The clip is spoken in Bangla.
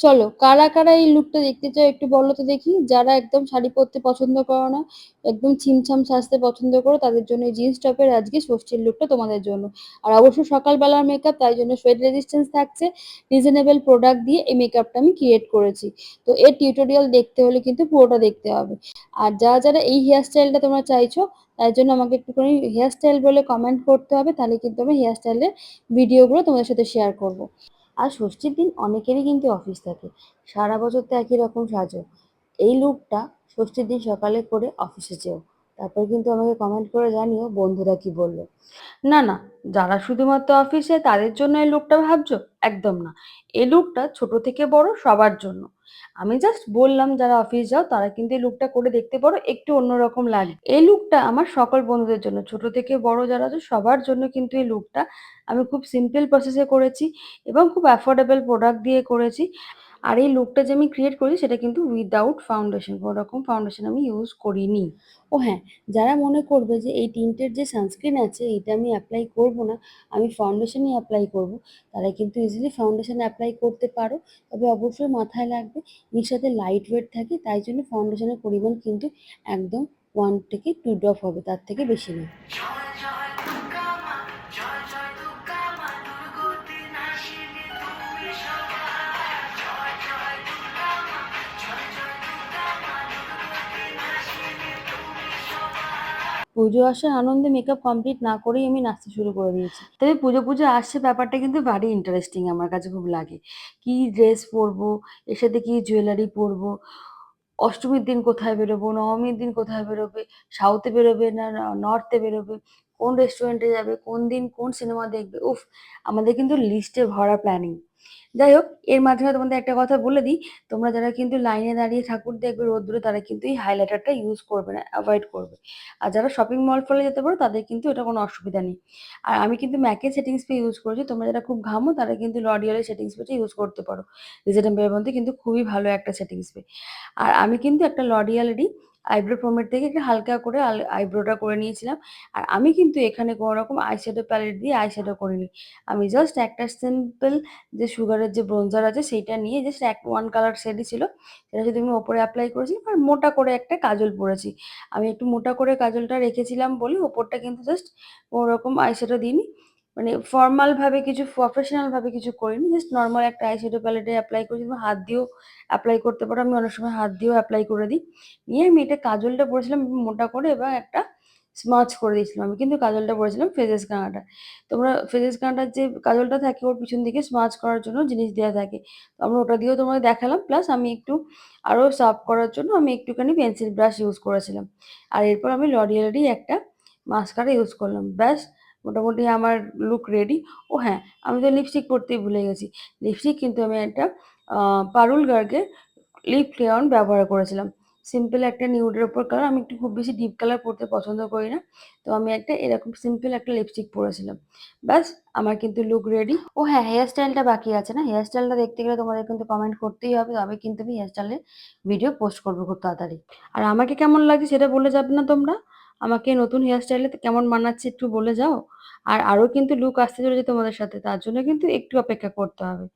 চলো, কারা কারা এই লুকটা দেখতে চাও একটু বলো তো দেখি। যারা একদম শাড়ি পরতে পছন্দ করো না, একদম ছিমছাম সাজতে পছন্দ করো, তাদের জন্য এই জিন্স টপের আজকে ষষ্ঠীর লুকটা তোমাদের জন্য। আর অবশ্যই সকালবেলার মেকআপ তাই জন্য সোয়েট রেজিস্ট্যান্স থাকছে রিজনেবল প্রোডাক্ট দিয়ে এই মেকআপটা আমি ক্রিয়েট করেছি। তো এর টিউটোরিয়াল দেখতে হলে কিন্তু পুরোটা দেখতে হবে। আর যারা যারা এই হেয়ার স্টাইলটা তোমরা চাইছো তাই জন্য আমাকে একটুখানি হেয়ার স্টাইল বলে কমেন্ট করতে হবে, তাহলে কিন্তু আমি হেয়ার স্টাইলের ভিডিওগুলো তোমাদের সাথে শেয়ার করব। আর ষষ্ঠীর দিন অনেকেরই কিন্তু অফিস থাকে। সারা বছর তো একই রকম সাজো। এই লুকটা ষষ্ঠীর দিন সকালে করে অফিসে যেও। তারপর কিন্তু আমাকে কমেন্ট করে জানিও বন্ধুরা কি বলল। না না, যারা শুধুমাত্র অফিসে তাদের জন্য এই লুকটা ভাবছ? একদম না। এই লুকটা ছোট থেকে বড় সবার জন্য। আমি জাস্ট বললাম, যারা অফিস যাও, তারা কিন্তু এই লুকটা করে দেখতে পারো, একটু অন্যরকম লাগে। এই লুকটা আমার সকল বন্ধুদের জন্য, ছোট থেকে বড় যারা আছে, সবার জন্য কিন্তু এই লুকটা আমি খুব সিম্পল প্রসেসে করেছি এবং খুব অ্যাফোর্ডেবল প্রোডাক্ট দিয়ে করেছি। আর এই লুকটা যে আমি ক্রিয়েট করি, সেটা কিন্তু উইদাউট ফাউন্ডেশন কোনো রকম ফাউন্ডেশন আমি ইউজ করিনি। ও হ্যাঁ যারা মনে করবে যে এই টিন্টের যে সানস্ক্রিন আছে এটা আমি অ্যাপ্লাই করব না, আমি ফাউন্ডেশনই অ্যাপ্লাই করব, তারা কিন্তু ইজিলি ফাউন্ডেশন অ্যাপ্লাই করতে পারো। তবে অবশ্যই মাথায় লাগবে, এর সাথে লাইট ওয়েট থাকে, তাই জন্য ফাউন্ডেশনের পরিমাণ কিন্তু একদম ওয়ান থেকে টু ড্রপ হবে, তার থেকে বেশি নয়। পুজো আসার আনন্দে মেকআপ কমপ্লিট না করেই আমি নাচতে শুরু করে দিয়েছি। তবে পুজো পুজো আসছে ব্যাপারটা কিন্তু ভারী ইন্টারেস্টিং আমার কাছে খুব লাগে। কি ড্রেস পরবো, এর সাথে কি জুয়েলারি পরবো, অষ্টমীর দিন কোথায় বেরোবো, নবমীর দিন কোথায় বেরোবে সাউথে বেরোবে না নর্থে বেরোবে, কোন রেস্টুরেন্টে যাবে, কোন দিন কোন সিনেমা দেখবে, উফ, আমাদের কিন্তু লিস্টে ভরা প্ল্যানিং যাই হোক এর মাধ্যমে তোমাদের একটা কথা বলে দিই। তোমরা যারা কিন্তু লাইনে দাঁড়িয়ে ঠাকুর দেখবে, রোদ্দুরে, তারা কিন্তু এই হাইলাইটারটা ইউজ করবে না অ্যাভয়েড করবে। আর যারা শপিং মল ফলে যেতে পারো, তাদের কিন্তু এটা কোনো অসুবিধা নেই। আর আমি কিন্তু ম্যাকের সেটিং স্প্রে ইউজ করেছি। তোমরা যারা খুব ঘামো, তারা কিন্তু লরিয়ালের সেটিং স্প্রেটা ইউজ করতে পারো। রিজনেবলের মধ্যে কিন্তু খুবই ভালো একটা সেটিং স্প্রে আর আমি কিন্তু একটা লরিয়ালেরই আইব্রো ফোমের থেকে একটু হালকা করে আইব্রোটা করে নিয়েছিলাম। আর আমি কিন্তু এখানে কোনো রকম আইশ্যাডো প্যালেট দিয়ে আইশ্যাডো করিনি। আমি জাস্ট একটা সিম্পল যে সুগারের যে ব্রোঞ্জার আছে সেইটা নিয়ে জাস্ট এক ওয়ান কালার শেডই ছিল। সেটা শুধু আমি ওপরে অ্যাপ্লাই করেছিলাম আর মোটা করে একটা কাজল পরেছি। আমি একটু মোটা করে কাজলটা রেখেছিলাম বলে ওপরটা কিন্তু জাস্ট কোনো রকম আইশ্যাডো দিইনি। মানে ফর্মাল ভাবে কিছু প্রফেশনাল ভাবে কিছু করিনি জাস্ট নর্মাল একটা আইশ্যাডো প্যালেটে অ্যাপ্লাই করেছি হাত দিয়েও অ্যাপ্লাই করতে পারো, আমি অনেক সময় হাত দিয়েও অ্যাপ্লাই করে দিই। নিয়ে আমি এটা কাজলটা পরেছিলাম মোটা করে এবং একটা স্মাচ করে দিয়েছিলাম আমি, কিন্তু কাজলটা পরেছিলাম ফেজেস কানাডা তোমরা ফেজেস কানাডার যে কাজলটা থাকে, ওর পিছন দিকে স্মাচ করার জন্য জিনিস দেওয়া থাকে। তো আমরা ওটা দিয়েও তোমাদের দেখালাম প্লাস আমি একটু আরও সাফ করার জন্য আমি একটুখানি পেন্সিল ব্রাশ ইউজ করেছিলাম। আর এরপর আমি লরিয়ালেরই একটা মাস্কারা ইউজ করলাম, ব্যাস। মোটামুটি আমার লুক রেডি ও হ্যাঁ আমি তো লিপস্টিক পরতেই ভুলে গেছি। লিপস্টিক কিন্তু আমি একটা পারুল গার্গের লিপ ক্রেয়ন ব্যবহার করেছিলাম। সিম্পল একটা নিউডের ওপর কালার আমি একটু খুব বেশি ডিপ কালার পরতে পছন্দ করি না। তো আমি একটা এরকম সিম্পল একটা লিপস্টিক পরেছিলাম। ব্যাস, আমার কিন্তু লুক রেডি ও হ্যাঁ হেয়ার স্টাইলটা বাকি আছে না? হেয়ার স্টাইলটা দেখতে গেলে তোমাদের কিন্তু কমেন্ট করতেই হবে। তবে কিন্তু আমি হেয়ার স্টাইলের ভিডিও পোস্ট করব খুব তাড়াতাড়ি। আর আমাকে কেমন লাগছে সেটা বলে যাবে না তোমরা? আমাকে নতুন হেয়ার স্টাইলে কেমন মানাচ্ছে একটু বলে যাও। আর আরও কিন্তু লুক আসতে চলেছে তোমাদের সাথে, তার জন্য কিন্তু একটু অপেক্ষা করতে হবে।